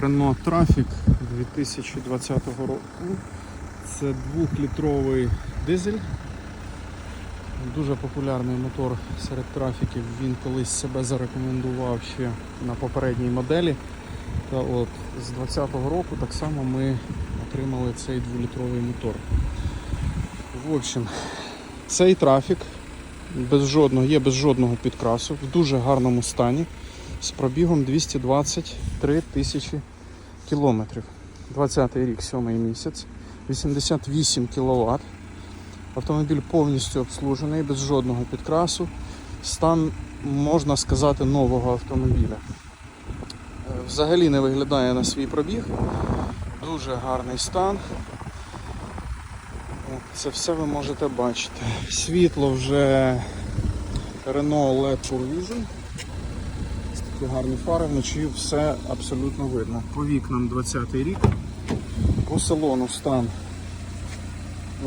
Renault Trafic 2020 року. Це 2-літровий дизель. Дуже популярний мотор серед трафіків. Він колись себе зарекомендував ще на попередній моделі. Та от з 2020 року так само ми отримали цей 2-літровий мотор. В общем, цей трафік без жодного, є без жодного підкрасу, в дуже гарному стані з пробігом 223 тисячі кілометрів. 20 рік, 7 місяць, 88 кВт. Автомобіль повністю обслужений, без жодного підкрасу. Стан, можна сказати, нового автомобіля. Е, Взагалі не виглядає на свій пробіг. Дуже гарний стан. Це все ви можете бачити. Світло вже Renault LED Full Vision. Такі гарні фари, вночі все абсолютно видно. По вікнам 20 рік. По салону стан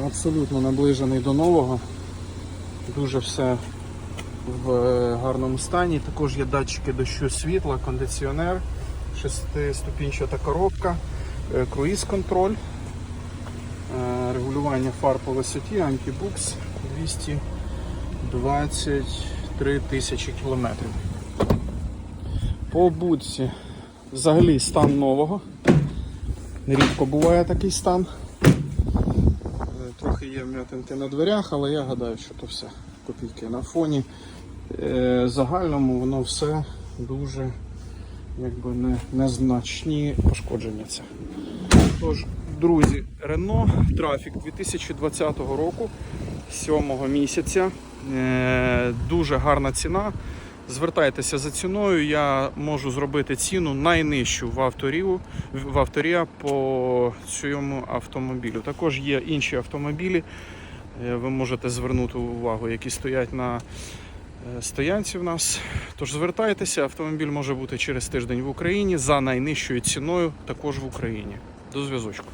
абсолютно наближений до нового. Дуже все в е, гарному стані. Також є датчики дощу світла, кондиціонер, шестиступінчата коробка, е, круїз-контроль, е, регулювання фар по висоті, антибукс 223 тисячі кілометрів. По будці взагалі стан нового. Нерідко буває такий стан. Е, Трохи є вм'ятинки на дверях, але я гадаю, що то все копійки на фоні. Е, Загальному воно все дуже якби не, незначні пошкодження. Тож, друзі, Renault Trafic 2020 року, 7 місяця. Е, Дуже гарна ціна. Звертайтеся за ціною, я можу зробити ціну найнижчу в авторію, в авторія по цьому автомобілю. Також є інші автомобілі. е, Ви можете звернути увагу, які стоять на е, стоянці в нас. Тож звертайтеся, автомобіль може бути через тиждень в Україні за найнижчою ціною, також в Україні. До зв'язочку.